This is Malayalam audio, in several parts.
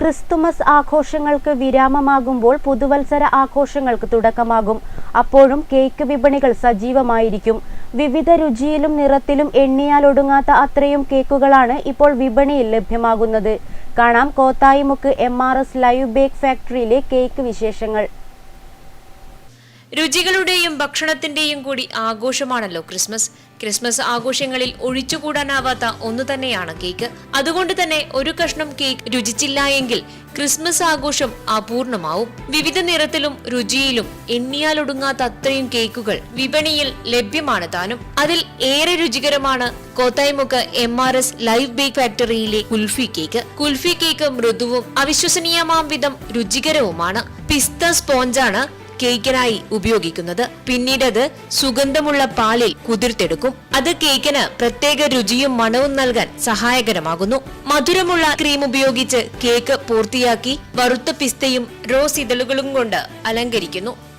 ക്രിസ്തുമസ് ആഘോഷങ്ങൾക്ക് വിരാമമാകുമ്പോൾ പുതുവത്സര ആഘോഷങ്ങൾക്ക് തുടക്കമാകും. അപ്പോഴും കേക്ക് വിപണികൾ സജീവമായിരിക്കും. വിവിധ രുചിയിലും നിറത്തിലും എണ്ണിയാൽ ഒടുങ്ങാത്ത അത്രയും കേക്കുകളാണ് ഇപ്പോൾ വിപണിയിൽ ലഭ്യമാകുന്നത്. കാണാം Kothayimukku M R S live bake ഫാക്ടറിയിലെ cake വിശേഷങ്ങൾ. രുചികളുടെയും ഭക്ഷണത്തിന്റെയും കൂടി ആഘോഷമാണല്ലോ ക്രിസ്മസ്. ക്രിസ്മസ് ആഘോഷങ്ങളിൽ ഒഴിച്ചുകൂടാനാവാത്ത ഒന്ന് തന്നെയാണ് കേക്ക്. അതുകൊണ്ട് തന്നെ ഒരു കഷ്ണം കേക്ക് രുചിച്ചില്ല എങ്കിൽ ക്രിസ്മസ് ആഘോഷം അപൂർണമാവും. വിവിധ നിറത്തിലും രുചിയിലും എണ്ണിയാലൊടുങ്ങാത്ത അത്രയും കേക്കുകൾ വിപണിയിൽ ലഭ്യമാണ് താനും. അതിൽ ഏറെ രുചികരമാണ് Kothayimukku M R S live bake ഫാക്ടറിയിലെ kulfi cake. Kulfi cake മൃദുവും അവിശ്വസനീയമാം വിധം രുചികരവുമാണ്. പിസ്ത സ്പോഞ്ചാണ് കേക്കിനായി ഉപയോഗിക്കുന്നത്. പിന്നീട് അത് സുഗന്ധമുള്ള പാലിൽ കുതിർത്തെടുക്കും. അത് കേക്കിന് പ്രത്യേക രുചിയും മണവും നൽകാൻ സഹായകരമാകുന്നു. മധുരമുള്ള ക്രീം ഉപയോഗിച്ച് കേക്ക് പൂർത്തിയാക്കി വറുത്ത പിസ്തയും റോസ് ഇതളുകളും കൊണ്ട് അലങ്കരിക്കുന്നു.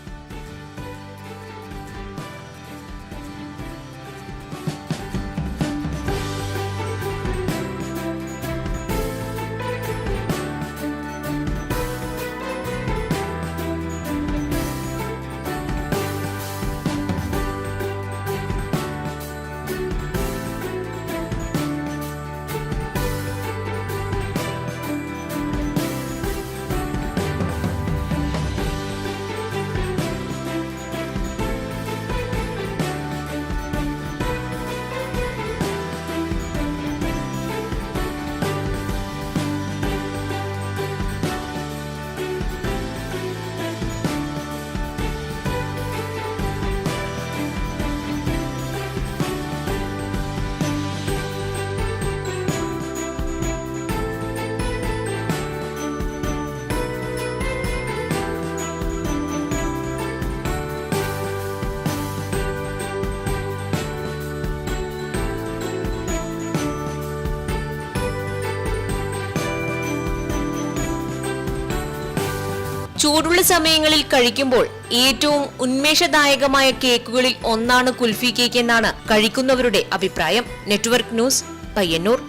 ചൂടുള്ള സമയങ്ങളിൽ കഴിക്കുമ്പോൾ ഏറ്റവും ഉന്മേഷദായകമായ കേക്കുകളിൽ ഒന്നാണ് കുൽഫി കേക്ക് എന്നാണ് കഴിക്കുന്നവരുടെ അഭിപ്രായം. Network news Payyanur.